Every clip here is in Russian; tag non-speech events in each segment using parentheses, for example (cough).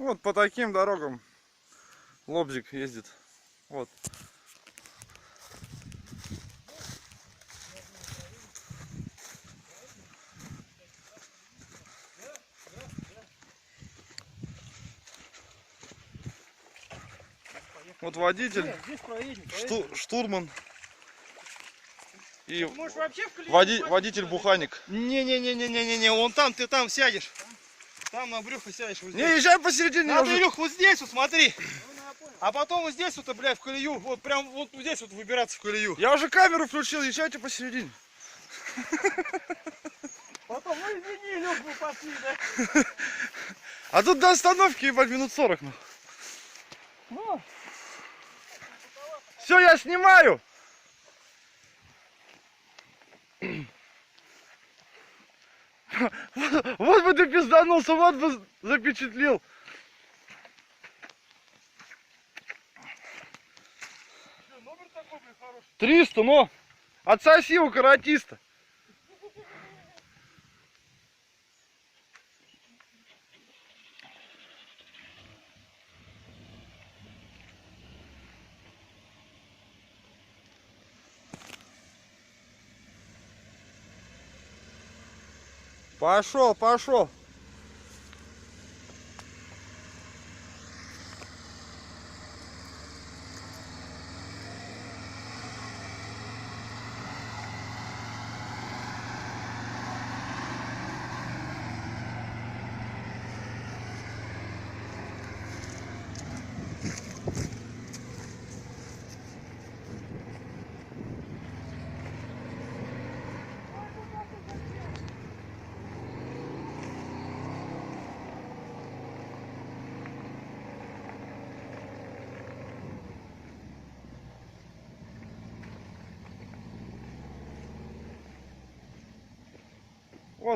Вот по таким дорогам лобзик ездит. Вот. Вот водитель, проедем, шту- проедем. штурман и вообще води- водитель буханик. Не-не-не-не-не-не, вон там, ты там сядешь. Там на брюхо сядешь. Вот Не, езжай посередине. Надо, уже- Илюх, вот здесь вот смотри. Ну. А потом вот здесь вот, блядь, в колею. Вот прям вот здесь вот выбираться в колею. Я уже камеру включил, езжайте посередине. Потом, ну извини, Илюх, мы пошли, да? (laughs) А тут до остановки, ебать, минут 40. Ну. Ну, Все, я снимаю. (clears throat) Вот, вот пизданулся, вот бы хороший. 300, но отсоси у каратиста. Пошел, пошел.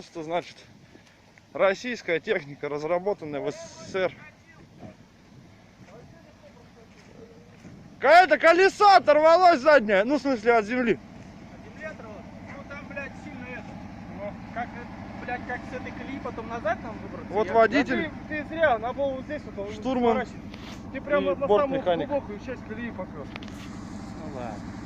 Что значит российская техника, разработанная в СССР. Какая-то колесо оторвалось заднее, ну в смысле от земли. Земля оторвалась. Ну там, блядь, сильно это. Ну, как, блядь, как с этой колеи потом назад нам выбраться? Вот Я- водитель. Да ты, ты зря, на голову здесь вот Штурман. Ты прям и на самую глубокую часть колеи попёр. Ну ладно.